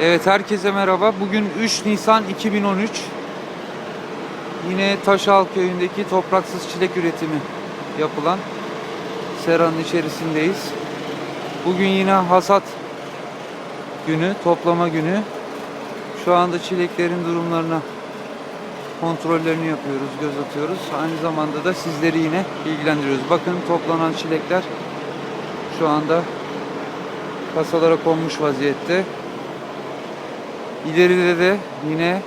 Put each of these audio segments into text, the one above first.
Evet herkese merhaba. Bugün 3 Nisan 2013. Yine Taşal köyündeki topraksız çilek üretimi yapılan seranın içerisindeyiz. Bugün yine hasat günü, toplama günü. Şu anda çileklerin durumlarına kontrollerini yapıyoruz, göz atıyoruz. Aynı zamanda da sizleri yine bilgilendiriyoruz. Bakın toplanan çilekler şu anda kasalara konmuş vaziyette. İleride de yine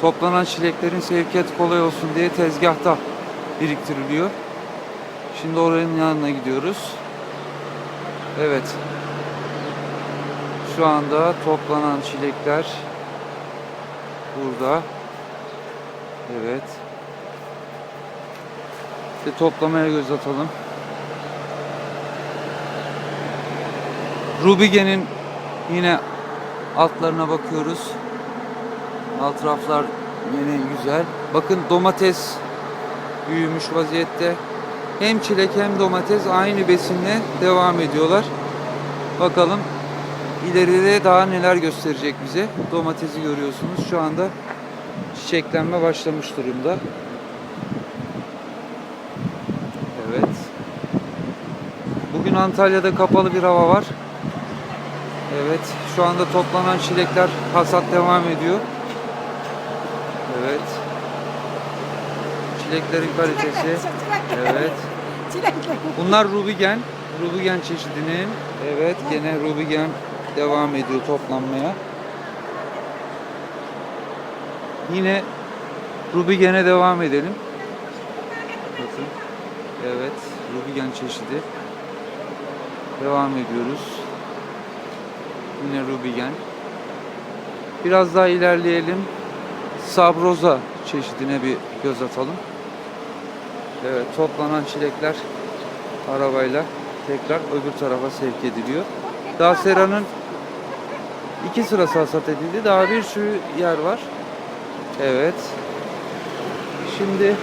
toplanan çileklerin sevkiyat kolay olsun diye tezgahta biriktiriliyor. Şimdi oranın yanına gidiyoruz. Evet. Şu anda toplanan çilekler burada. Evet. Ve toplamaya göz atalım. Rubige'nin yine altlarına bakıyoruz. Alt raflar yine güzel. Bakın domates büyümüş vaziyette. Hem çilek hem domates aynı besinle devam ediyorlar. Bakalım ileride daha neler gösterecek bize. Domatesi görüyorsunuz şu anda çiçeklenme başlamış durumda. Evet. Bugün Antalya'da kapalı bir hava var. Evet, şu anda toplanan çilekler hasat devam ediyor. Evet. Çileklerin kalitesi. Evet. Çilekler. Bunlar Rubigen. Rubigen çeşidinin. Evet, gene Rubigen devam ediyor toplanmaya. Yine Rubigen'e devam edelim. Bakın. Evet, Rubigen çeşidi. Devam ediyoruz. Yine Rubigen. Biraz daha ilerleyelim. Sabroza çeşidine bir göz atalım. Evet, toplanan çilekler arabayla tekrar öbür tarafa sevk ediliyor. Daha seranın iki sırası hasat edildi. Daha bir sürü yer var. Evet. Şimdi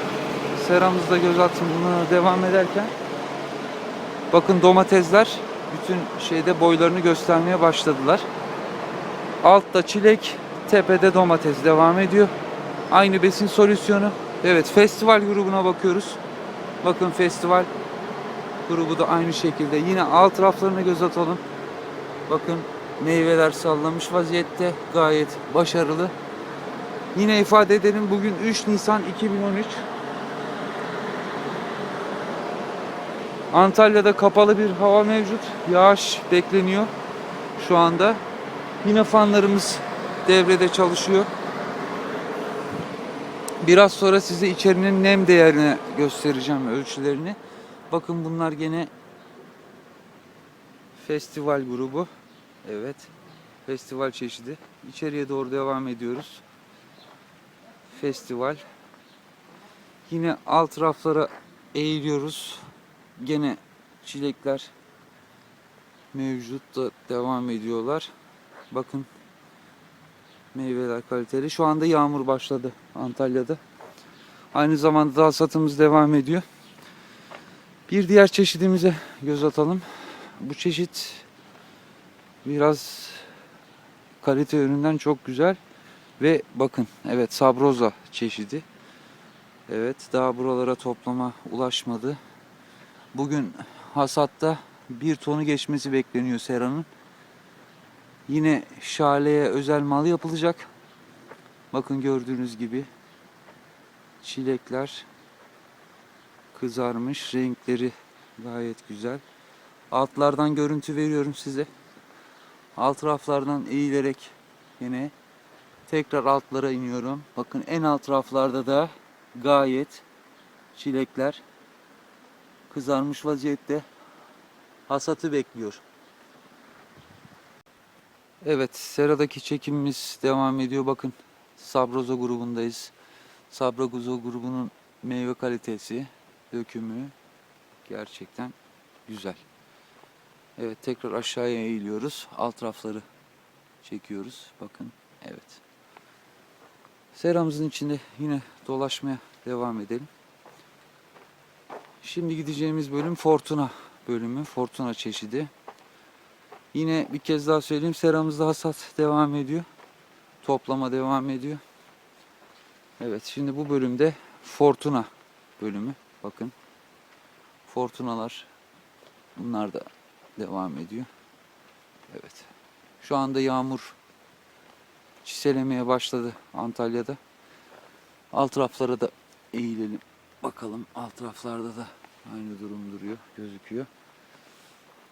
seramızda göz atımına devam ederken bakın domatesler bütün şeyde boylarını göstermeye başladılar. Altta çilek, tepede domates devam ediyor. Aynı besin solüsyonu. Evet, festival grubuna bakıyoruz. Bakın festival grubu da aynı şekilde. Yine alt raflarına göz atalım. Bakın meyveler sallamış vaziyette. Gayet başarılı. Yine ifade edelim bugün 3 Nisan 2013. Antalya'da kapalı bir hava mevcut. Yağış bekleniyor şu anda. Yine fanlarımız devrede çalışıyor. Biraz sonra size içerinin nem değerini göstereceğim ölçülerini. Bakın bunlar gene festival grubu. Evet. Festival çeşidi. İçeriye doğru devam ediyoruz. Festival. Yine alt raflara eğiliyoruz. Gene çilekler mevcut da devam ediyorlar. Bakın meyveler kaliteli. Şu anda yağmur başladı Antalya'da. Aynı zamanda da hasatımız devam ediyor. Bir diğer çeşidimize göz atalım. Bu çeşit biraz kalite üründen çok güzel ve bakın evet sabroza çeşidi. Evet daha buralara toplama ulaşmadı. Bugün hasatta bir tonu geçmesi bekleniyor seranın. Yine şaleye özel mal yapılacak. Bakın gördüğünüz gibi çilekler kızarmış. Renkleri gayet güzel. Altlardan görüntü veriyorum size. Alt raflardan eğilerek yine tekrar altlara iniyorum. Bakın en alt raflarda da gayet çilekler kızarmış vaziyette hasatı bekliyor. Evet, seradaki çekimimiz devam ediyor. Bakın Sabroza grubundayız. Sabroza grubunun meyve kalitesi, dökümü gerçekten güzel. Evet, tekrar aşağıya eğiliyoruz. Alt rafları çekiyoruz. Bakın, evet. Seramızın içinde yine dolaşmaya devam edelim. Şimdi gideceğimiz bölüm Fortuna bölümü. Fortuna çeşidi. Yine bir kez daha söyleyeyim seramızda hasat devam ediyor. Toplama devam ediyor. Evet şimdi bu bölümde Fortuna bölümü. Bakın. Fortunalar bunlar da devam ediyor. Evet. Şu anda yağmur çiselemeye başladı Antalya'da. Alt raflara da eğilelim. Bakalım alt raflarda da aynı durum duruyor, gözüküyor.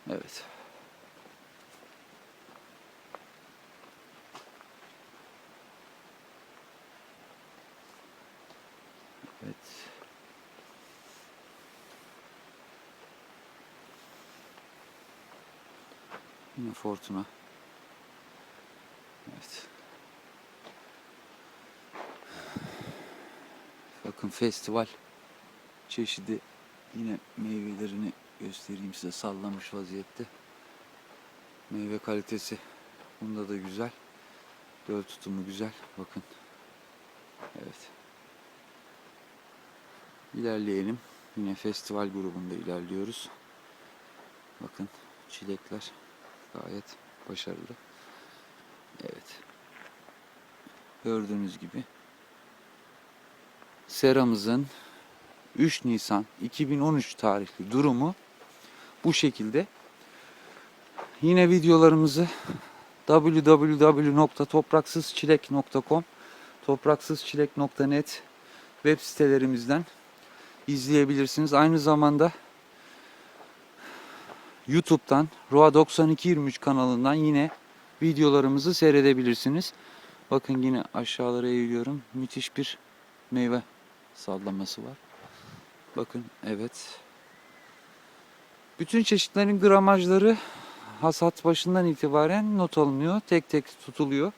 Evet. Evet. Yine Fortuna. Evet. Bakın festival çeşidi yine meyvelerini göstereyim size sallamış vaziyette. Meyve kalitesi bunda da güzel. Göl tutumu güzel. Bakın. Evet. İlerleyelim. Yine festival grubunda ilerliyoruz. Bakın çilekler gayet başarılı. Evet. Gördüğünüz gibi seramızın 3 Nisan 2013 tarihli durumu bu şekilde. Yine videolarımızı www.topraksızçilek.com topraksızçilek.net web sitelerimizden izleyebilirsiniz. Aynı zamanda YouTube'dan Roa 9223 kanalından yine videolarımızı seyredebilirsiniz. Bakın yine aşağılara eğiliyorum. Müthiş bir meyve sallaması var. Bakın evet. Bütün çeşitlerin gramajları hasat başından itibaren not alınıyor. Tek tek tutuluyor.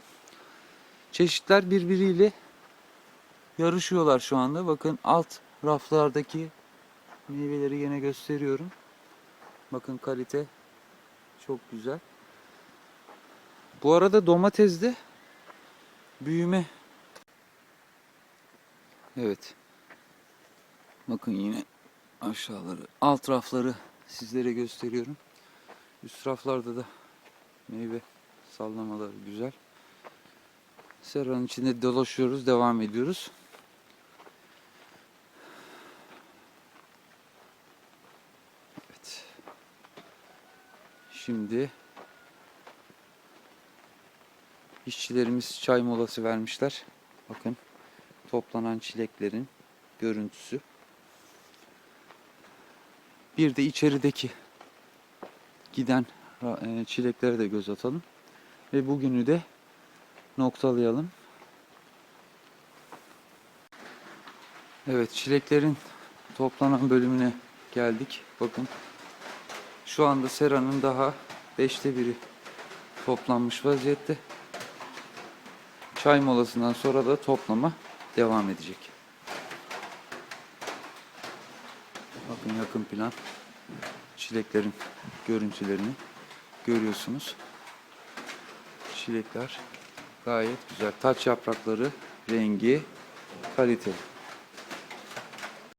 Çeşitler birbiriyle yarışıyorlar şu anda. Bakın alt raflardaki meyveleri yine gösteriyorum. Bakın kalite çok güzel. Bu arada domatesde büyüme Evet. Bakın yine aşağıları, alt rafları sizlere gösteriyorum. Üst raflarda da meyve sallamaları güzel. Seranın içinde dolaşıyoruz, devam ediyoruz. Evet. Şimdi işçilerimiz çay molası vermişler. Bakın toplanan çileklerin görüntüsü. Bir de içerideki giden e, çileklere de göz atalım. Ve bugünü de noktalayalım. Evet çileklerin toplanan bölümüne geldik. Bakın şu anda seranın daha beşte biri toplanmış vaziyette. Çay molasından sonra da toplama devam edecek. Bakın yakın plan çileklerin görüntülerini görüyorsunuz. Çilekler gayet güzel. Taç yaprakları rengi kaliteli.